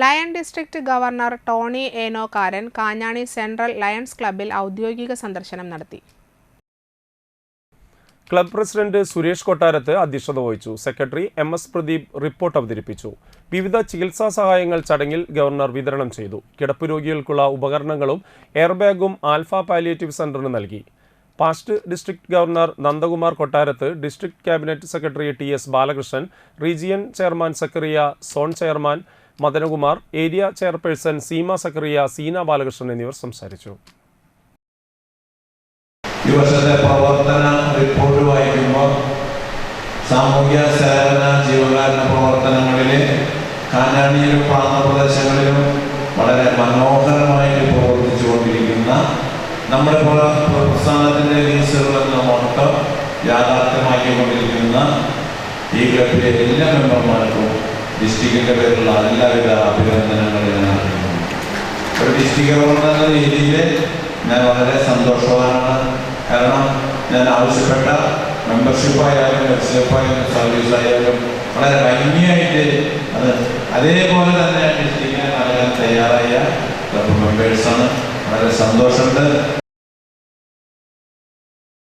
Lion district governor Tony Enokkaran Kanjani central lions ക്ലബ്ബിൽ ഔദ്യോഗിക സന്ദർശനം നടത്തി. ക്ലബ് പ്രസിഡന്റ് സുരേഷ് കൊട്ടാരത്ത് അധ്യക്ഷത വഹിച്ചു. Secretary M S Pradeep report അവതരിപ്പിച്ചു. വിവിധ ചികിത്സാ സഹായങ്ങൾ ചടങ്ങിൽ ഗവർണർ വിതരണം ചെയ്തു. കിടപ്പ് രോഗികൾക്കുള്ള ഉപകരണങ്ങളും എയർബാഗും ആൽഫ പാലിയേറ്റീവ് സെന്ററിന് നൽകി. Past district governor Nandakumar Kottarath district cabinet secretary T S Balakrishnan region chairman Zacharia zone chairman Madanakumar area chairperson Seema Zacharia Seena Balakrishnan എന്നിവർ സംസാരിച്ചു. ഈ വർഷത്തെ പ്രവർത്തന റിപ്പോർട്ട് സാമൂഹ്യ സേവന ജീവകാരുണ്യ പ്രവർത്തനങ്ങളിൽ കാനാണിയിലും പ്രാന്തപ്രദേശങ്ങളിലും വളരെ മനോഹരമായിട്ട് പ്രവർത്തിച്ചുകൊണ്ടിരിക്കുന്ന നമ്മുടെ പ്ര- പ്രസ്ഥാനത്തിന്റെ ലീസറുകൾ എന്ന മോട്ടം യാഥാർത്ഥ്യമാക്കിക്കൊണ്ടിരിക്കുന്ന ഈ ക്ലബിലെ എല്ലാ മെമ്പർമാർക്കും ഡിസ്ട്രിക്റ്റിന്റെ പേരിലുള്ള എല്ലാവിധ അഭിനന്ദനങ്ങളും ഞാൻ അറിയിക്കുന്നു ഒരു ഡിസ്ട്രിക്ട് ഗവർണർ എന്ന രീതിയിൽ ഞാൻ വളരെ സന്തോഷവാനാണ്. കാരണം ഞാൻ ആവശ്യപ്പെട്ട മെമ്പർഷിപ്പായാലും മെമ്പർഷിപ്പായാലും സർവീസായാലും വളരെ ഭംഗിയായിട്ട് അത് അതേപോലെ തന്നെ ഡിസ്ട്രിക്റ്റിനെ നൽകാൻ തയ്യാറായ ക്ലബ് മെമ്പേഴ്സാണ് വളരെ സന്തോഷമുണ്ട്.